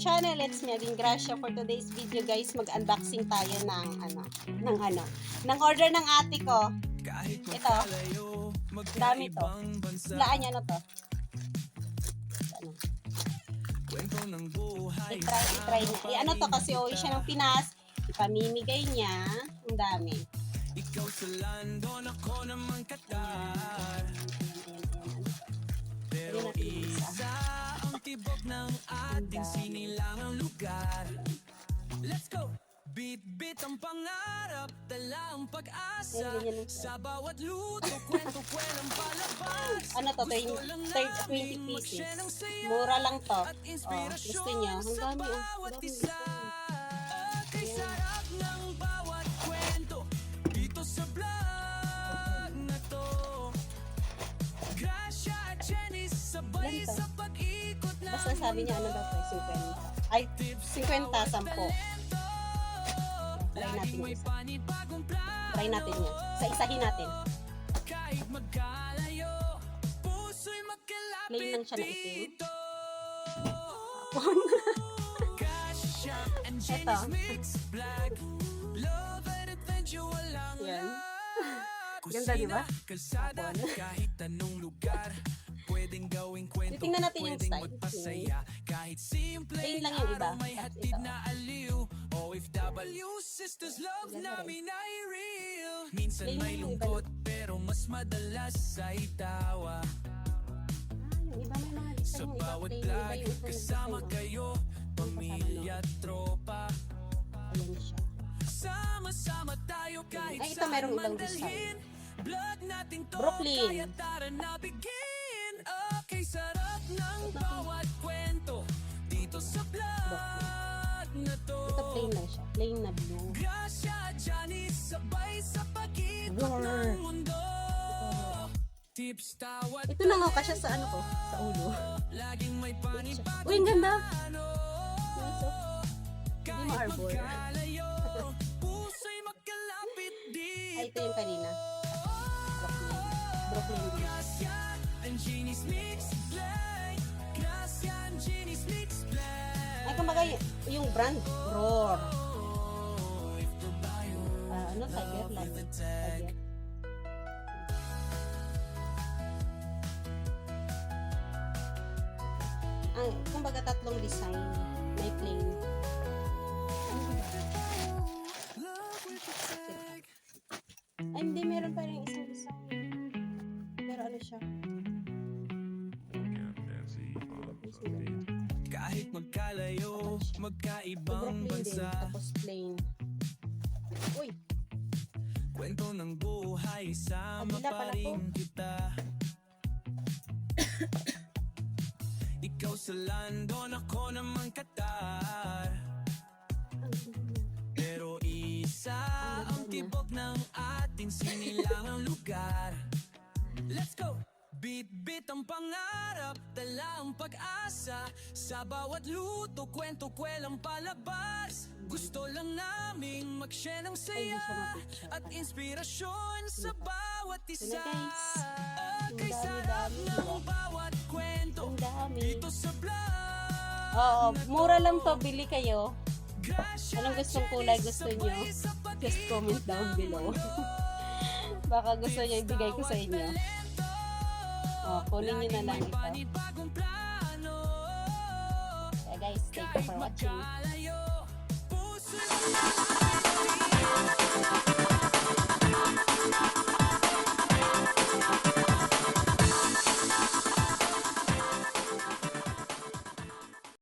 channel. It's me, Ading Gracia. For today's video guys, mag-unboxing tayo ng ano, ng ano, ng order ng ate ko. Ito. Dami to. Laan niya na to. Ano? I-try, i-try niya. Eh, ano to kasi uwi siya ng Pinas. Ipamimigay niya. Ang dami. Ikaw sa London, ako naman Qatar tibok ng ating sinilangang lugar Let's go! Beat-beat ang pangarap, tala ang pag-asa. Sa bawat luto, kwento, kwelang palabas Ano to? 20, 30, 20 pieces. Mura lang to. At Oh, inspirasyon gusto niyo? Ang sa dami. Oh. Ang bawat dami. isa Kay sarap ng bawat kwento Dito sa vlog na to Gracia at Jenny sabay sa Basta sabi niya ano daw to, 50. Ay, 50, 10. Try natin yung isa. Try natin yan. Sa isahin natin. Plain lang siya na itim. and Ito. Yan. Ganda, di ba? Kalsada, Titingnan natin yung style. Kahit simple Plain lang yung iba. aliw OFW, sisters love namin ay real Minsan may iba. lungkot, pero mas madalas ay tawa Ah, iba. Sa iba bawat iba vlog, iba kasama kayo Pamilya, tropa oh. Sama-sama tayo kahit saan merong man ibang design. dalhin. Vlog natin to, Brooklyn. kaya tara na begin Okay, sarap ng bawat kwento Dito sa vlog na to Ito plain lang siya. Plain na blue. Gracia, Johnny, sabay sa pag-ikot ng mundo Tips, tawad, Ito na nga kasya sa ano ko. Sa ulo. laging may panibagong Uy, ang ganda. plano Nice, oh. Hindi mo arbor. Magkalayo, puso'y magkalapit dito Ay, ito yung kanina. Brooklyn. Brooklyn and Jeannie's Mix Play Gracia and Jeannie's Mix Play Ay, kumbaga yung brand, Roar. Ah, ano, Tiger tag. Tiger. Ay, kumbaga tatlong design. May plain. Ay, hindi. Meron pa rin isang design. Ano siya? Kahit magkalayo, magkaibang bansa. Tapos plain. Uy, Kwento ng buhay, sama pa rin kita. Ikaw sa London, ako naman Qatar Let's go! Beat-beat ang pangarap, tala ang pag-asa Sa bawat luto, kwento, kwelang palabas Gusto lang naming mag-share ng Ay, saya. At inspirasyon sa bawat isa Ang sarap ng bawat kwento. Dito sa vlog Oo, mura lang to. Bili kayo. Anong gustong kulay gusto nyo? Just comment down below. Baka gusto niyo ibigay ko sa inyo. Oh, kunin niyo na lang ito. Kaya guys, thank you for watching.